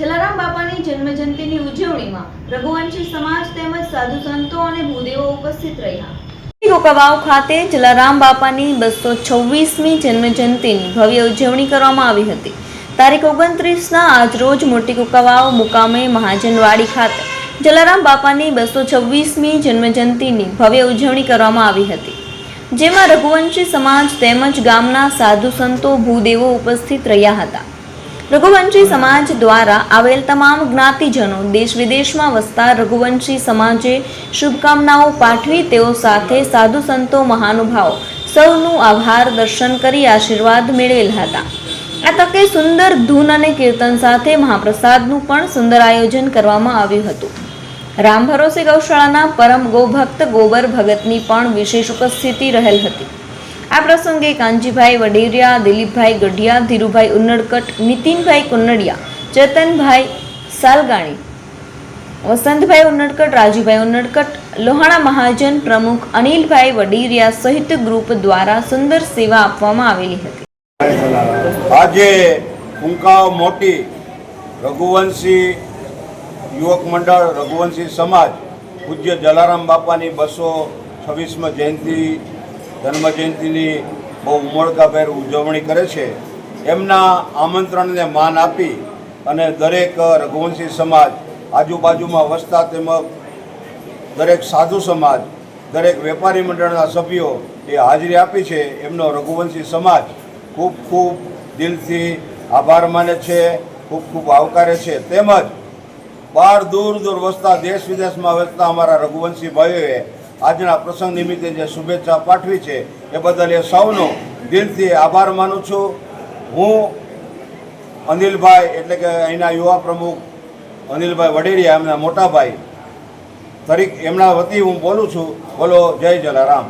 જલારામ બાપાની જન્મજયંતિની ઉજવણીમાં રઘુવંશી સમાજ તેમજ સાધુ સંતો અને ભૂદેવો ઉપસ્થિત રહ્યા. કોકવાવ ખાતે જલારામ બાપાની બસો છવ્વીસમી જન્મજયંતિની ભવ્ય ઉજવણી કરવામાં આવી હતી. તારીખ ઓગણત્રીસના આજરોજ મોટી કુકવાવ મુકામે મહાજનવાડી ખાતે જલારામ બાપાની બસો છવ્વીસમી જન્મજયંતિની ભવ્ય ઉજવણી કરવામાં આવી હતી. જેમાં રઘુવંશી સમાજ તેમજ ગામના સાધુ સંતો, ભૂદેવો ઉપસ્થિત રહ્યા હતા. રઘુવંશી સમાજ દ્વારા આવેલ તમામ જ્ઞાતિજનો દેશ વિદેશમાં વસતા રઘુવંશી સમાજે શુભકામનાઓ પાઠવી તેઓ સાથે સાધુ સંતો મહાનુભાવો સૌનું આભાર દર્શન કરી આશીર્વાદ મેળવેલ હતા. આ તકે સુંદર ધૂન અને કીર્તન સાથે મહાપ્રસાદનું પણ સુંદર આયોજન કરવામાં આવ્યું હતું. રામ ભરોસે ગૌશાળાના પરમ ગોભક્ત ગોબર ભગતની પણ વિશેષ ઉપસ્થિતિ રહેલ હતી. આ પ્રસંગે કાનજીભાઈ વડેરિયા, દિલીપભાઈ ગઢિયા, ધીરુભાઈ ઉન્નડકટ, નીતિનભાઈ કુન્નડિયા, ચેતનભાઈ સાલગાણી, વસંતભાઈ ઉન્નડકટ, રાજુભાઈ ઉન્નડકટ, લોહાણા મહાજન પ્રમુખ અનિલભાઈ વડીરિયા સહિત ગ્રુપ દ્વારા સુંદર સેવા આપવામાં આવેલી હતી. આજે કુંકાવ મોટી રઘુવંશી યુવક મંડળ, રઘુવંશી સમાજ, પૂજ્ય જલારામ બાપાની બસો છવ્વીસમાં જયંતિ જન્મ જયંતિની બહુ ઉમળકાભેર ઉજવણી કરે છે. એમના આમંત્રણને માન આપી અને દરેક રઘુવંશી સમાજ, આજુબાજુમાં વસતા તેમજ દરેક સાધુ સમાજ, દરેક વેપારી મંડળના સભ્યો એ હાજરી આપી છે. એમનો રઘુવંશી સમાજ ખૂબ ખૂબ દિલથી આભાર માને છે, ખૂબ ખૂબ આવકારે છે. તેમજ બહાર દૂર દૂર વસતા દેશ વિદેશમાં વસતા અમારા રઘુવંશી ભાઈઓએ આજના પ્રસંગ નિમિત્તે જે શુભેચ્છા પાઠવી છે, એ બદલ એ સૌનો દિલથી આભાર માનું છું. હું અનિલભાઈ, એટલે કે અહીંના યુવા પ્રમુખ અનિલભાઈ વડેરિયા, એમના મોટાભાઈ તરીકે એમના વતી હું બોલું છું. બોલો, જય જલારામ.